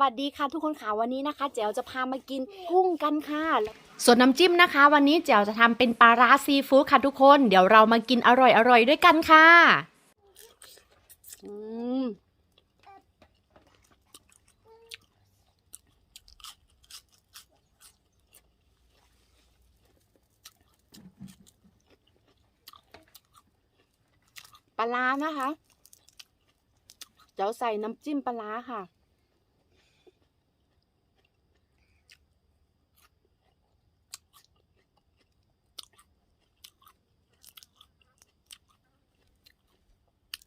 วัสดีค่ะสวัสดีค่ะทุกคนค่ะวันนี้นะคะแจ๋วจะพามากินกุ้งกันค่ะ ส่วนน้ำจิ้มนะคะ วันนี้แจ๋วจะทำเป็นปลาร้าซีฟู้ดค่ะทุกคน เดี๋ยวเรามากินอร่อยๆด้วยกันค่ะอืมปลาร้านะคะเดี๋ยวใส่น้ำจิ้มปลาร้าค่ะ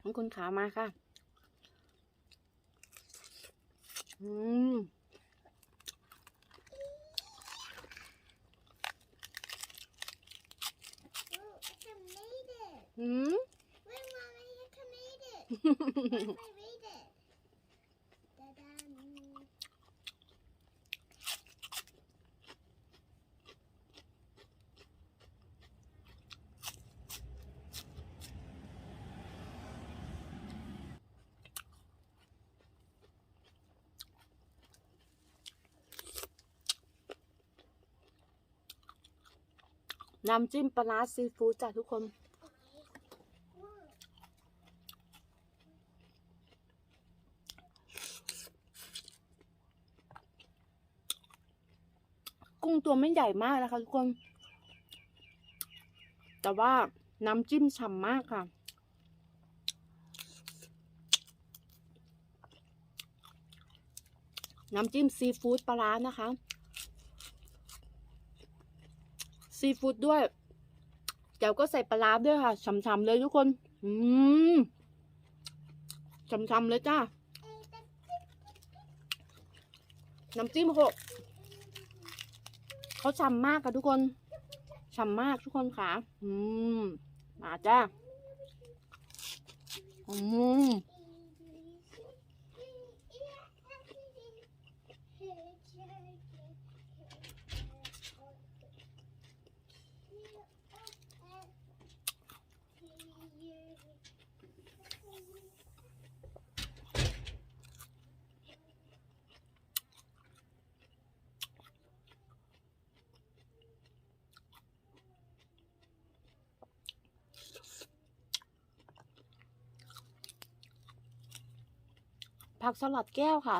ให้คุณขามาค่ะ อืม Oh, I can read it. อืม Wait, mommy, I can read it. น้ำจิ้มปลาซีฟู้ดจ้ะทุกคน กุ้งตัวไม่ใหญ่มากนะคะทุกคน แต่ว่าน้ำจิ้มฉ่ำมากค่ะน้ำจิ้มซีฟู้ดปลาร้านะคะ ซีฟู้ดด้วยแจ๋วก็ใส่ปลาร้าด้วยค่ะฉ่ำๆเลยทุกคน อืมฉ่ำๆเลยจ้า น้ำจิ้มหก เขาฉ่ำมากค่ะทุกคนฉ่ำมากทุกคนค่ะ อืม มาจ้า อืม ผักสลัดแก้วค่ะ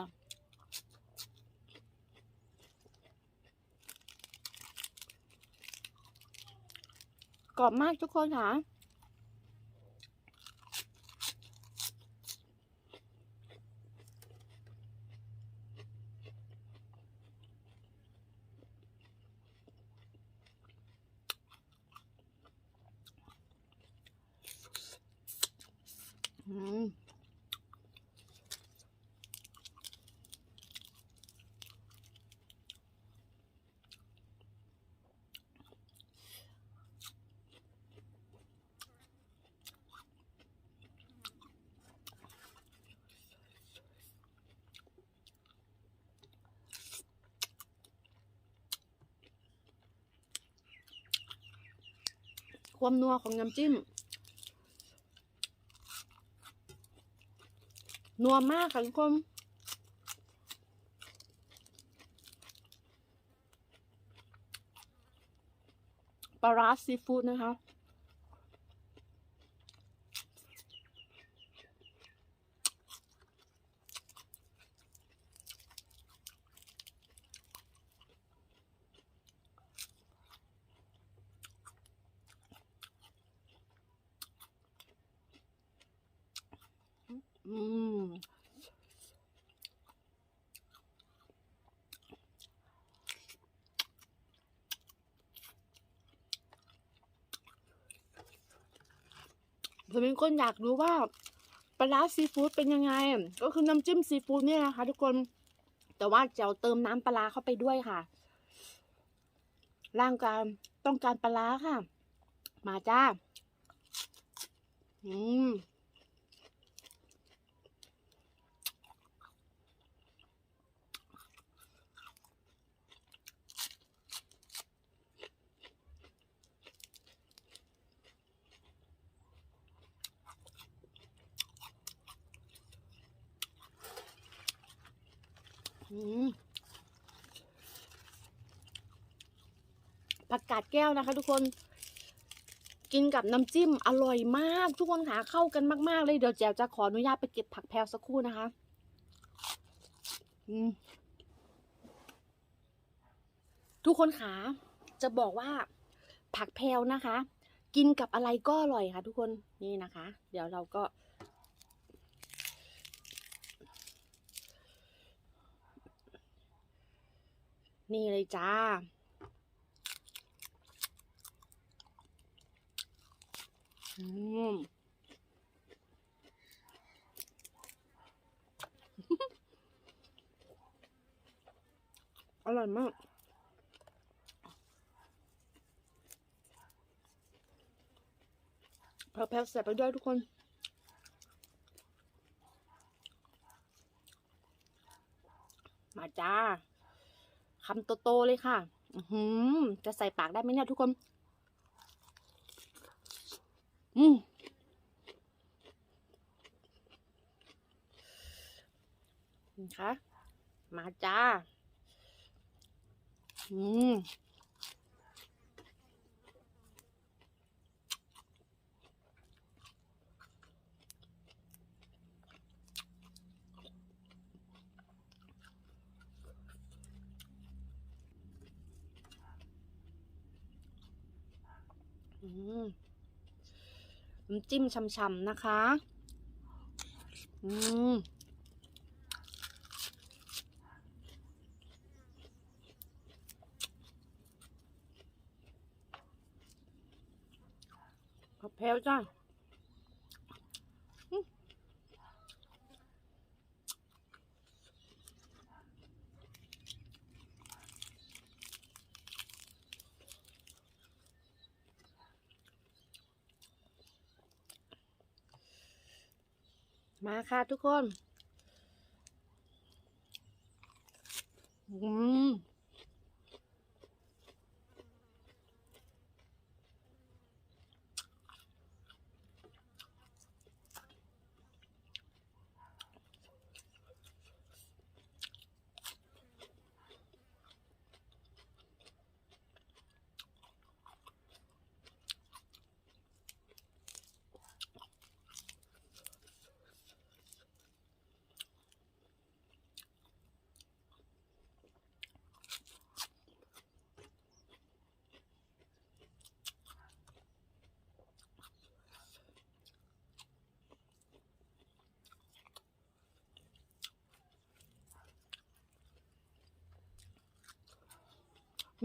กรอบมากทุกคนค่ะ อืม ความนัวของน้ำจิ้ม นัวมากค่ะทุกคนปลาร้าซีฟู้ดนะคะ อืม ผมเป็นคนอยากรู้ว่าปลาซีฟู้ดเป็นยังไง ก็คือน้ำจิ้มซีฟู้ดเนี่ยนะคะ ทุกคนแต่ว่าจะเติมน้ำปลาเข้าไปด้วยค่ะ ร่างกายต้องการปลาร้าค่ะ มาจ้า อืม ผักกาดแก้วนะคะ ทุกคน กินกับน้ำจิ้มอร่อยมาก ทุกคนค่ะเข้ากันมาก ๆ เลย เดี๋ยวแจวจะขออนุญาตไปเก็บผักแพรวสักครู่นะคะ ทุกคนขาจะบอกว่าผักแพรวนะคะ กินกับอะไรก็อร่อยค่ะ ทุกคนนี่นะคะ เดี๋ยวเราก็ นี่เลยจ้า อืมอร่อยมากแผ่วๆเสียบไปด้วยทุกคนมาจ้า คำโตๆเลยค่ะ อือหือจะใส่ปากได้ไหมเนี่ยทุกคน อืมนะคะมาจ้า อืม น้ำจิ้มช่ำๆนะคะ อืมผักแพรวจ้า มาค่ะทุกคน อืม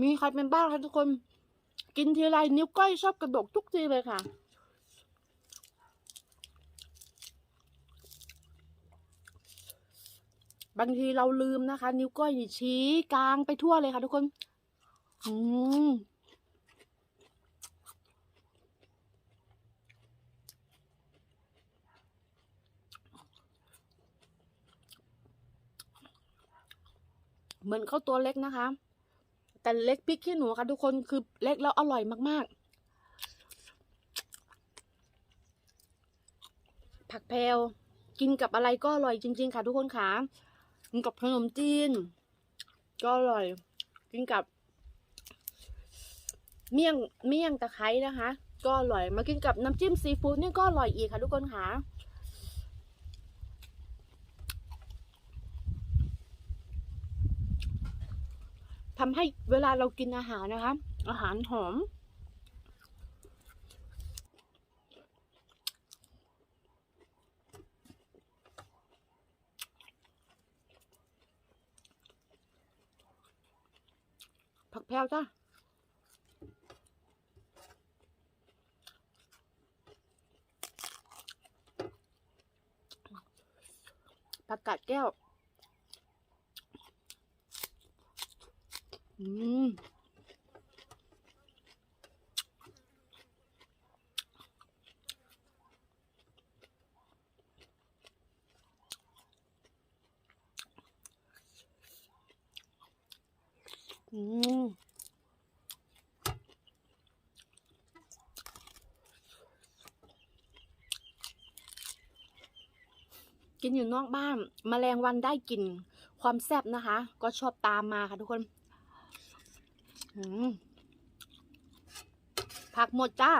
มีใครเป็นบ้างคะทุกคน กินทีไรนิ้วก้อยชอบกระดกทุกทีเลยค่ะ บางทีเราลืมนะคะ นิ้วก้อยนี่ชี้กลางไปทั่วเลยค่ะทุกคนอืมเหมือนเขาตัวเล็กนะคะ แต่เล็กพริกขี้หนูค่ะทุกคนคือเล็กแล้วอร่อยมากๆ ผักแพรวกินกับอะไรก็อร่อยจริง ๆ ค่ะทุกคนค่ะกินกับขนมจีน ก็อร่อย กินกับ เมี่ยงเมี่ยงตะไคร้นะคะ ก็อร่อยมากินกับน้ำจิ้มซีฟู้ดนี่ก็อร่อยอีกค่ะทุกคนค่ะ ทำให้เวลาเรากินอาหารนะคะ อาหารหอม ผักแพรวจ้าผักกาดแก้ว อืมอืมกินอยู่นอกบ้านแมลงวันได้กลิ่นความแซ่บนะคะ ก็ชอบตามมาค่ะทุกคน ผักหมดจ้า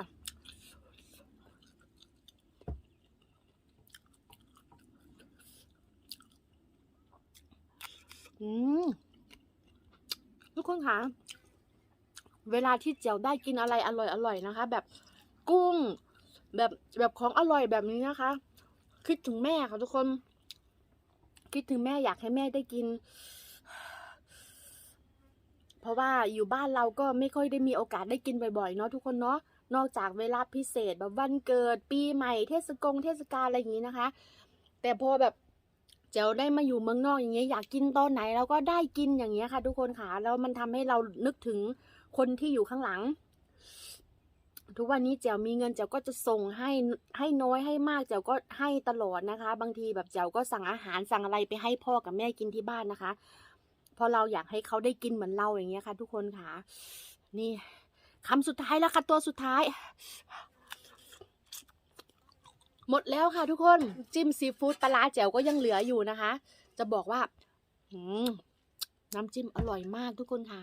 อืม ทุกคนคะเวลาที่เจียวได้กินอะไรอร่อยๆนะคะ แบบกุ้ง แบบแบบของอร่อยแบบนี้นะคะ คิดถึงแม่ค่ะทุกคน คิดถึงแม่อยากให้แม่ได้กิน ราะว่าอยู่บ้านเราก็ไม่ค่อยได้มีโอกาสได้กินบ่อยๆเนาะทุกคนเนาะนอกจากเวลาพิเศษแบบวันเกิดปีใหม่เทศกงเทศกาลอะไรอย่างนี้นะคะ แต่พอแบบเจ้าได้มาอยู่เมืองนอกอย่างเงี้ยอยากกินตอนไหนเราก็ได้กินอย่างเงี้ยค่ะ ทุกคนค่ะแล้วมันทำให้เรานึกถึงคนที่อยู่ข้างหลัง ทุกวันนี้เจ๋วมีเงินเจ๋วก็จะส่งให้ให้น้อยให้มากเจ๋วก็ให้ตลอดนะคะ บางทีแบบเจ๋วก็สั่งอาหารสั่งอะไรไปให้พ่อกับแม่กินที่บ้านนะคะ เพราะเราอยากให้เขาได้กินเหมือนเราอย่างเงี้ยค่ะ ทุกคนค่ะ นี่คำสุดท้ายแล้วค่ะตัวสุดท้าย หมดแล้วค่ะทุกคนจิ้มซีฟู้ดปลาแจ๋วก็ยังเหลืออยู่นะคะ จะบอกว่าน้ำจิ้มอร่อยมากทุกคนค่ะ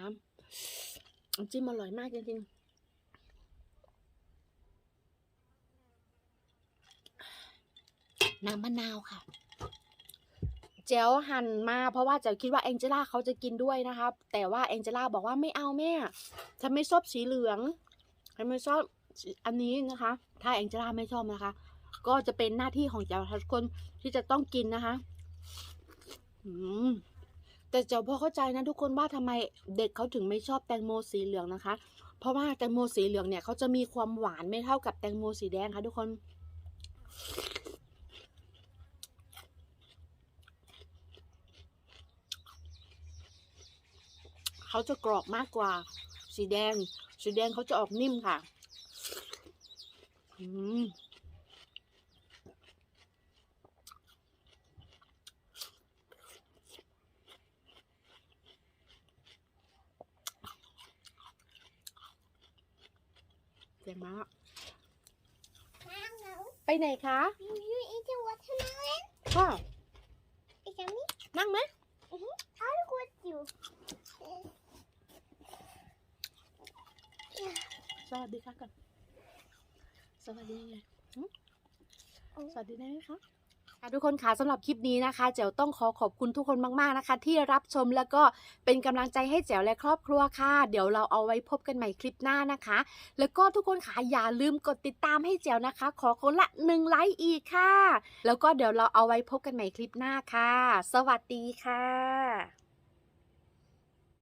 น้ำจิ้มอร่อยมากจริงๆน้ำมะนาวค่ะ แจ๋วหั่นมาเพราะว่าจ๋วคิดว่าแองเจล่าเขาจะกินด้วยนะคะแต่ว่าแองเจล่าบอกว่าไม่เอาแม่ฉันไม่ชอบสีเหลืองฉันไม่ชอบอันนี้นะคะ ถ้าแองเจล่าไม่ชอบนะคะ ก็จะเป็นหน้าที่ของเจ้าทุกคนที่จะต้องกินนะคะอืมแต่เจ้าพอเข้าใจนะทุกคนว่าทำไมเด็กเขาถึงไม่ชอบแตงโมสีเหลืองนะคะ เพราะว่าแตงโมสีเหลืองเนี่ยเขาจะมีความหวานไม่เท่ากับแตงโมสีแดงค่ะทุกคน เขาจะกรอบมากกว่า สีแดง สีแดงเขาจะออกนิ่มค่ะอืมเสียงม้า Mango. ไปไหนคะ You, you eat a watermelon? พ่อ Is that me? นั่งไหม I'll go with you. ส วัสดีค่ะก่อน สวัสดีไงหึสวัสดีได้ไหมคะค่ะทุกคนคะสำหรับคลิปนี้นะคะแจ๋วต้องขอขอบคุณทุกคนมากๆนะคะ ที่รับชมแล้วก็เป็นกำลังใจให้แจ๋วและครอบครัวค่ะ เดี๋ยวเราเอาไว้พบกันใหม่คลิปหน้านะคะ แล้วก็ทุกคนค่ะอย่าลืมกดติดตามให้แจ๋วนะคะ ขอคนละหนึ่งไลค์อีกค่ะ แล้วก็เดี๋ยวเราเอาไว้พบกันใหม่คลิปหน้าค่ะ สวัสดีค่ะ